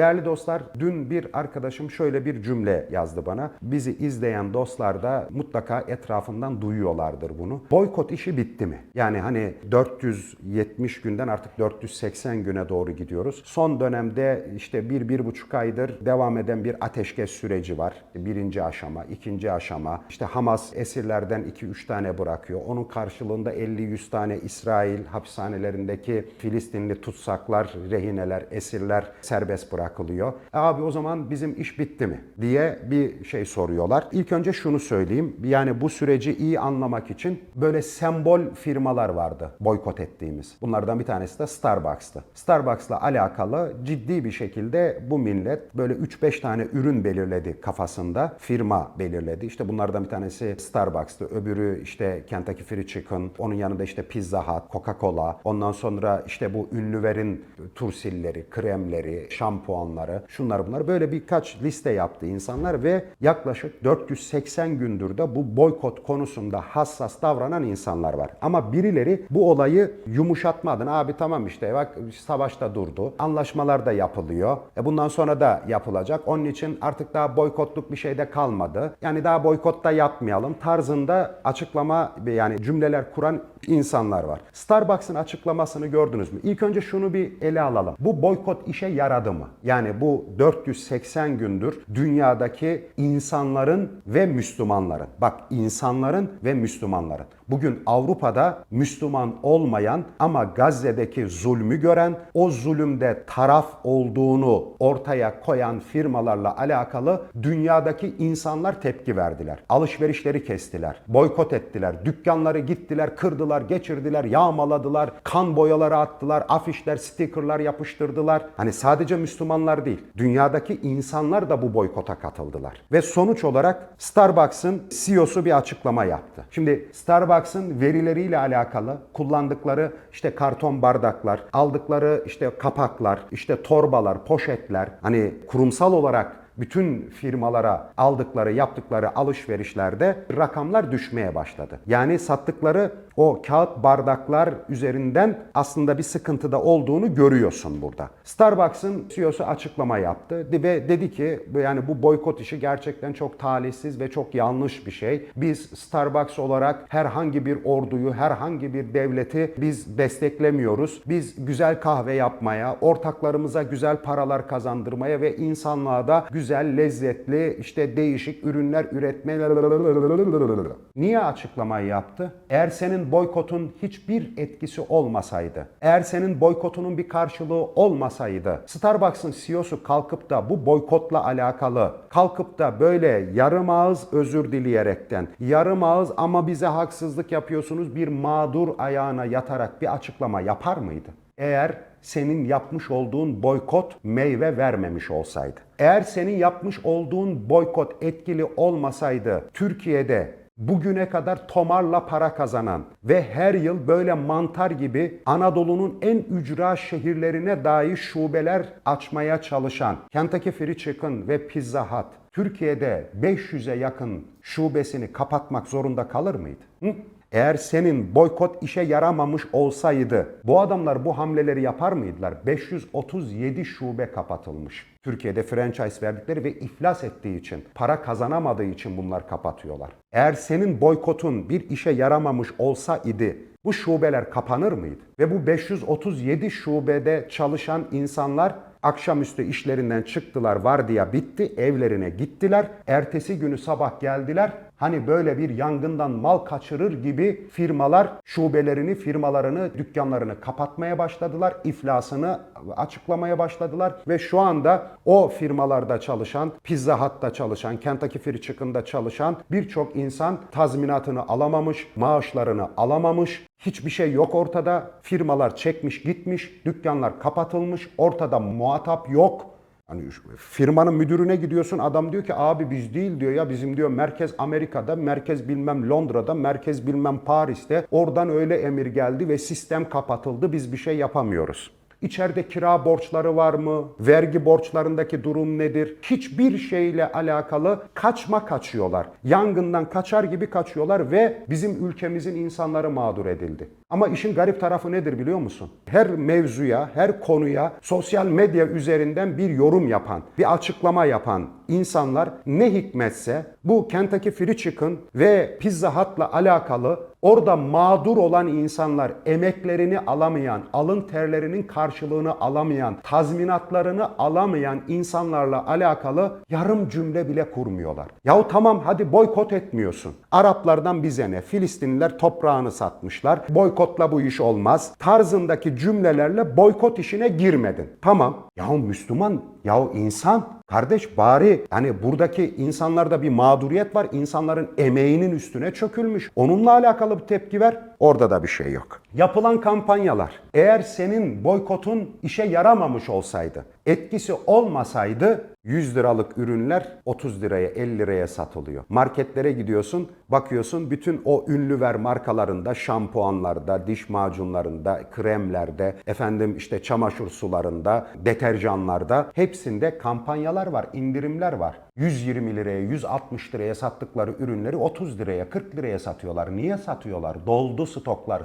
Değerli dostlar, dün bir arkadaşım şöyle bir cümle yazdı bana. Bizi izleyen dostlar da mutlaka etrafından duyuyorlardır bunu. Boykot işi bitti mi? Yani hani 470 günden artık 480 güne doğru gidiyoruz. Son dönemde işte bir, bir buçuk aydır devam eden bir ateşkes süreci var. Birinci aşama, ikinci aşama. İşte Hamas esirlerden 2-3 tane bırakıyor. Onun karşılığında 50-100 tane İsrail hapishanelerindeki Filistinli tutsaklar, rehineler, esirler serbest bırakılıyor. E abi o zaman bizim iş bitti mi diye bir şey soruyorlar. İlk önce şunu söyleyeyim. Yani bu süreci iyi anlamak için böyle sembol firmalar vardı boykot ettiğimiz. Bunlardan bir tanesi de Starbucks'tı. Starbucks'la alakalı ciddi bir şekilde bu millet böyle 3-5 tane ürün belirledi kafasında. Firma belirledi. İşte bunlardan bir tanesi Starbucks'tı. Öbürü işte Kentucky Fried Chicken. Onun yanında işte Pizza Hut, Coca-Cola. Ondan sonra işte bu ünlülerin tursilleri, kremleri, şampuanları, şunlar bunlar. Böyle birkaç liste yaptı insanlar ve yaklaşık 480 gündür de bu boykot konusunda hassas davranan insanlar var. Ama birileri bu olayı yumuşatma adına abi tamam işte bak savaşta durdu. Anlaşmalar da yapılıyor. E bundan sonra da yapılacak. Onun için artık daha boykotluk bir şey de kalmadı. Yani daha boykot da yapmayalım tarzında açıklama yani cümleler kuran insanlar var. Starbucks'ın açıklamasını gördünüz mü? İlk önce şunu bir ele alalım. Bu boykot işe yaradı mı? Yani bu 480 gündür dünyadaki insanların ve Müslümanların. Bak insanların ve Müslümanların. Bugün Avrupa'da Müslüman olmayan ama Gazze'deki zulmü gören, o zulümde taraf olduğunu ortaya koyan firmalarla alakalı dünyadaki insanlar tepki verdiler. Alışverişleri kestiler, boykot ettiler, dükkanları gittiler, kırdılar, geçirdiler, yağmaladılar, kan boyaları attılar, afişler, stikerler yapıştırdılar. Hani sadece Müslümanlar değil, dünyadaki insanlar da bu boykota katıldılar. Ve sonuç olarak Starbucks'ın CEO'su bir açıklama yaptı. Şimdi Starbucks'ın verileriyle alakalı kullandıkları işte karton bardaklar, aldıkları işte kapaklar, işte torbalar, poşetler hani kurumsal olarak bütün firmalara aldıkları, yaptıkları alışverişlerde rakamlar düşmeye başladı. Yani sattıkları o kağıt bardaklar üzerinden aslında bir sıkıntıda olduğunu görüyorsun burada. Starbucks'ın CEO'su açıklama yaptı ve dedi ki yani bu boykot işi gerçekten çok talihsiz ve çok yanlış bir şey. Biz Starbucks olarak herhangi bir orduyu, herhangi bir devleti biz desteklemiyoruz. Biz güzel kahve yapmaya, ortaklarımıza güzel paralar kazandırmaya ve insanlığa da güzel, lezzetli, işte değişik ürünler üretmeye... Niye açıklamayı yaptı? Eğer senin boykotun hiçbir etkisi olmasaydı, eğer senin boykotunun bir karşılığı olmasaydı, Starbucks'ın CEO'su kalkıp da bu boykotla alakalı kalkıp da böyle yarım ağız özür dileyerekten, yarım ağız ama bize haksızlık yapıyorsunuz bir mağdur ayağına yatarak bir açıklama yapar mıydı? Eğer senin yapmış olduğun boykot meyve vermemiş olsaydı. Eğer senin yapmış olduğun boykot etkili olmasaydı Türkiye'de bugüne kadar tomarla para kazanan ve her yıl böyle mantar gibi Anadolu'nun en ücra şehirlerine dair şubeler açmaya çalışan Kentucky Fried Chicken ve Pizza Hut Türkiye'de 500'e yakın şubesini kapatmak zorunda kalır mıydı? Hı? Eğer senin boykot işe yaramamış olsaydı bu adamlar bu hamleleri yapar mıydılar? 537 şube kapatılmış. Türkiye'de franchise verdikleri ve iflas ettiği için, para kazanamadığı için bunlar kapatıyorlar. Eğer senin boykotun bir işe yaramamış olsa idi bu şubeler kapanır mıydı? Ve bu 537 şubede çalışan insanlar akşamüstü işlerinden çıktılar, vardiya bitti, evlerine gittiler. Ertesi günü sabah geldiler. Hani böyle bir yangından mal kaçırır gibi firmalar şubelerini, firmalarını, dükkanlarını kapatmaya başladılar. iflasını açıklamaya başladılar ve şu anda o firmalarda çalışan, Pizza Hut'ta çalışan, Kentucky Fried Chicken'da çalışan birçok insan tazminatını alamamış, maaşlarını alamamış, Hiçbir şey yok ortada. Firmalar çekmiş gitmiş, dükkanlar kapatılmış, ortada muhatap yok. Hani firmanın müdürüne gidiyorsun adam diyor ki abi biz değil diyor ya bizim diyor merkez Amerika'da, merkez bilmem Londra'da, merkez bilmem Paris'te. Oradan öyle emir geldi ve sistem kapatıldı biz bir şey yapamıyoruz. İçeride kira borçları var mı? Vergi borçlarındaki durum nedir? Hiçbir şeyle alakalı kaçma kaçıyorlar. Yangından kaçar gibi kaçıyorlar ve bizim ülkemizin insanları mağdur edildi. Ama işin garip tarafı nedir biliyor musun? Her mevzuya, her konuya sosyal medya üzerinden bir yorum yapan, bir açıklama yapan insanlar ne hikmetse bu Kentucky Fried Chicken ve Pizza Hut'la alakalı orada mağdur olan insanlar, emeklerini alamayan, alın terlerinin karşılığını alamayan, tazminatlarını alamayan insanlarla alakalı yarım cümle bile kurmuyorlar. Yahu tamam hadi boykot etmiyorsun. Araplardan bize ne? Filistinliler toprağını satmışlar. Boykotla bu iş olmaz. Tarzındaki cümlelerle boykot işine girmedin. Tamam. Yahu Müslüman, yahu insan Kardeş bari hani buradaki insanlarda bir mağduriyet var. İnsanların emeğinin üstüne çökülmüş. Onunla alakalı bir tepki ver. Orada da bir şey yok. Yapılan kampanyalar eğer senin boykotun işe yaramamış olsaydı, etkisi olmasaydı 100 liralık ürünler 30 liraya 50 liraya satılıyor. Marketlere gidiyorsun bakıyorsun bütün o ünlü ver markalarında şampuanlarda, diş macunlarında, kremlerde, efendim işte çamaşır sularında, deterjanlarda hepsinde kampanyalar var, indirimler var. 120 liraya, 160 liraya sattıkları ürünleri 30 liraya, 40 liraya satıyorlar. Niye satıyorlar? Doldu stoklar,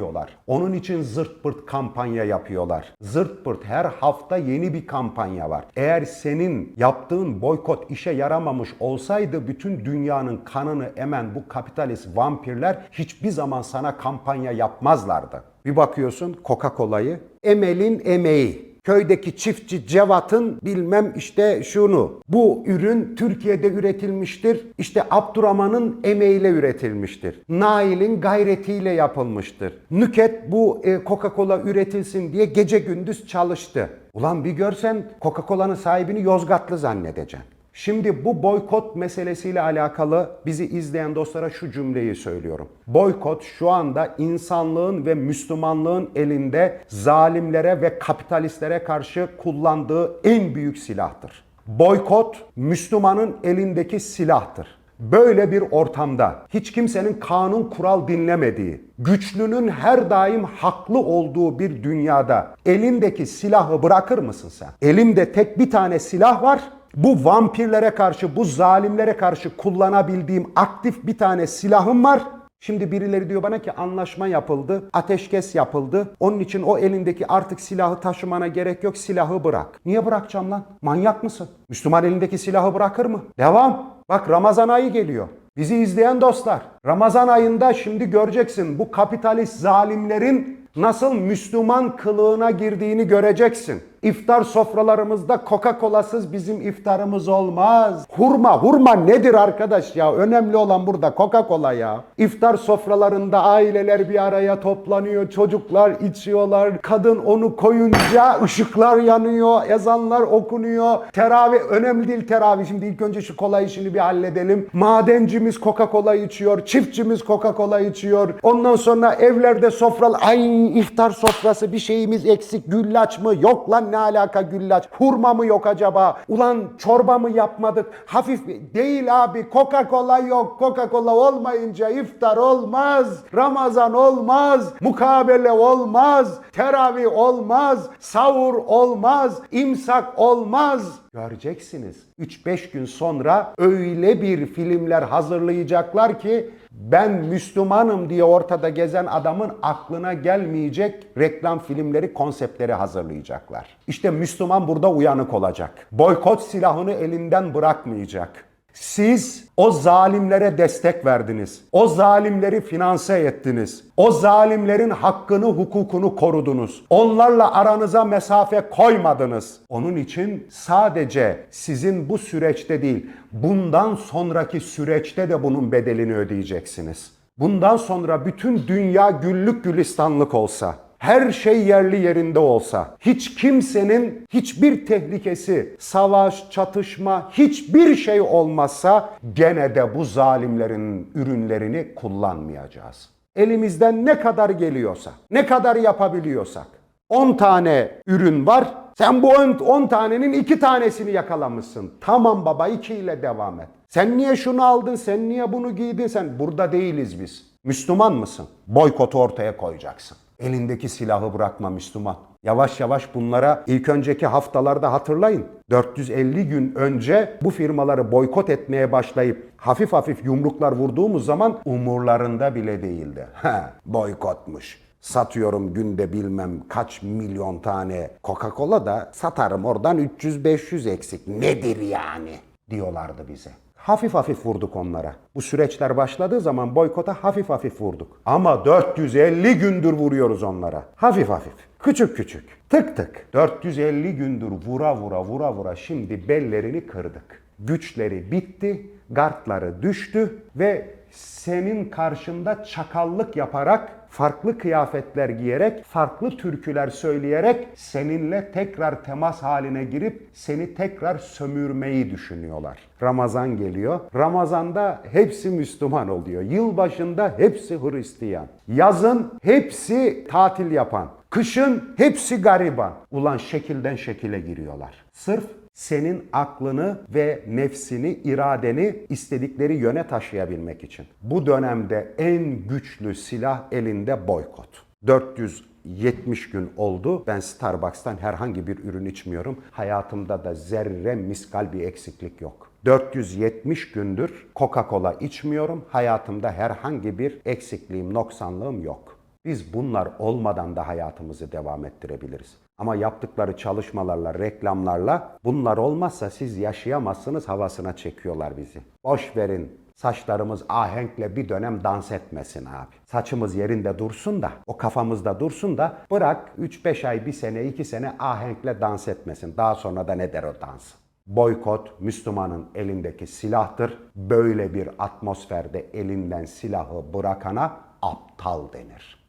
satamıyorlar. Onun için zırt pırt kampanya yapıyorlar. Zırt pırt her hafta yeni bir kampanya var. Eğer senin yaptığın boykot işe yaramamış olsaydı bütün dünyanın kanını emen bu kapitalist vampirler hiçbir zaman sana kampanya yapmazlardı. Bir bakıyorsun Coca-Cola'yı, Emel'in emeği. Köydeki çiftçi Cevat'ın bilmem işte şunu. Bu ürün Türkiye'de üretilmiştir. İşte Abdurrahman'ın emeğiyle üretilmiştir. Nail'in gayretiyle yapılmıştır. Nüket bu e, Coca-Cola üretilsin diye gece gündüz çalıştı. Ulan bir görsen Coca-Cola'nın sahibini Yozgatlı zannedeceksin. Şimdi bu boykot meselesiyle alakalı bizi izleyen dostlara şu cümleyi söylüyorum. Boykot şu anda insanlığın ve Müslümanlığın elinde zalimlere ve kapitalistlere karşı kullandığı en büyük silahtır. Boykot Müslümanın elindeki silahtır. Böyle bir ortamda hiç kimsenin kanun kural dinlemediği, güçlünün her daim haklı olduğu bir dünyada elindeki silahı bırakır mısın sen? Elimde tek bir tane silah var. Bu vampirlere karşı, bu zalimlere karşı kullanabildiğim aktif bir tane silahım var. Şimdi birileri diyor bana ki anlaşma yapıldı, ateşkes yapıldı. Onun için o elindeki artık silahı taşımana gerek yok, silahı bırak. Niye bırakacağım lan? Manyak mısın? Müslüman elindeki silahı bırakır mı? Devam. Bak Ramazan ayı geliyor. Bizi izleyen dostlar, Ramazan ayında şimdi göreceksin bu kapitalist zalimlerin nasıl Müslüman kılığına girdiğini göreceksin. İftar sofralarımızda Coca-Cola'sız bizim iftarımız olmaz. Hurma, hurma nedir arkadaş ya? Önemli olan burada Coca-Cola ya. İftar sofralarında aileler bir araya toplanıyor, çocuklar içiyorlar. Kadın onu koyunca ışıklar yanıyor, ezanlar okunuyor. Teravih önemli değil teravih. Şimdi ilk önce şu kola işini bir halledelim. Madencimiz Coca-Cola içiyor, çiftçimiz Coca-Cola içiyor. Ondan sonra evlerde sofralar, ay iftar sofrası bir şeyimiz eksik, güllaç mı? Yok lan ne alaka güllaç? Hurma mı yok acaba? Ulan çorba mı yapmadık? Hafif bir- değil abi. Coca-Cola yok. Coca-Cola olmayınca iftar olmaz. Ramazan olmaz. Mukabele olmaz. Teravih olmaz. Sahur olmaz. imsak olmaz. Göreceksiniz. 3-5 gün sonra öyle bir filmler hazırlayacaklar ki ben Müslümanım diye ortada gezen adamın aklına gelmeyecek reklam filmleri, konseptleri hazırlayacaklar. İşte Müslüman burada uyanık olacak. Boykot silahını elinden bırakmayacak. Siz o zalimlere destek verdiniz. O zalimleri finanse ettiniz. O zalimlerin hakkını, hukukunu korudunuz. Onlarla aranıza mesafe koymadınız. Onun için sadece sizin bu süreçte değil, bundan sonraki süreçte de bunun bedelini ödeyeceksiniz. Bundan sonra bütün dünya güllük gülistanlık olsa, her şey yerli yerinde olsa, hiç kimsenin hiçbir tehlikesi, savaş, çatışma, hiçbir şey olmazsa gene de bu zalimlerin ürünlerini kullanmayacağız. Elimizden ne kadar geliyorsa, ne kadar yapabiliyorsak. 10 tane ürün var. Sen bu 10 tanenin 2 tanesini yakalamışsın. Tamam baba 2 ile devam et. Sen niye şunu aldın, sen niye bunu giydin, sen burada değiliz biz. Müslüman mısın? Boykotu ortaya koyacaksın. Elindeki silahı bırakma Müslüman. Yavaş yavaş bunlara ilk önceki haftalarda hatırlayın. 450 gün önce bu firmaları boykot etmeye başlayıp hafif hafif yumruklar vurduğumuz zaman umurlarında bile değildi. Ha, boykotmuş. Satıyorum günde bilmem kaç milyon tane Coca-Cola da satarım oradan 300-500 eksik. Nedir yani? diyorlardı bize. Hafif hafif vurduk onlara. Bu süreçler başladığı zaman boykota hafif hafif vurduk. Ama 450 gündür vuruyoruz onlara. Hafif hafif. Küçük küçük. Tık tık. 450 gündür vura vura vura vura şimdi bellerini kırdık. Güçleri bitti, gardları düştü ve senin karşında çakallık yaparak, farklı kıyafetler giyerek, farklı türküler söyleyerek seninle tekrar temas haline girip seni tekrar sömürmeyi düşünüyorlar. Ramazan geliyor. Ramazanda hepsi Müslüman oluyor. Yılbaşında hepsi Hristiyan. Yazın hepsi tatil yapan. Kışın hepsi gariban. Ulan şekilden şekile giriyorlar. Sırf senin aklını ve nefsini, iradeni istedikleri yöne taşıyabilmek için. Bu dönemde en güçlü silah elinde boykot. 470 gün oldu. Ben Starbucks'tan herhangi bir ürün içmiyorum. Hayatımda da zerre miskal bir eksiklik yok. 470 gündür Coca-Cola içmiyorum. Hayatımda herhangi bir eksikliğim, noksanlığım yok. Biz bunlar olmadan da hayatımızı devam ettirebiliriz. Ama yaptıkları çalışmalarla, reklamlarla bunlar olmazsa siz yaşayamazsınız havasına çekiyorlar bizi. Boş verin. Saçlarımız ahenkle bir dönem dans etmesin abi. Saçımız yerinde dursun da, o kafamızda dursun da bırak 3-5 ay, 1 sene, 2 sene ahenkle dans etmesin. Daha sonra da ne der o dans? Boykot Müslümanın elindeki silahtır. Böyle bir atmosferde elinden silahı bırakana aptal denir.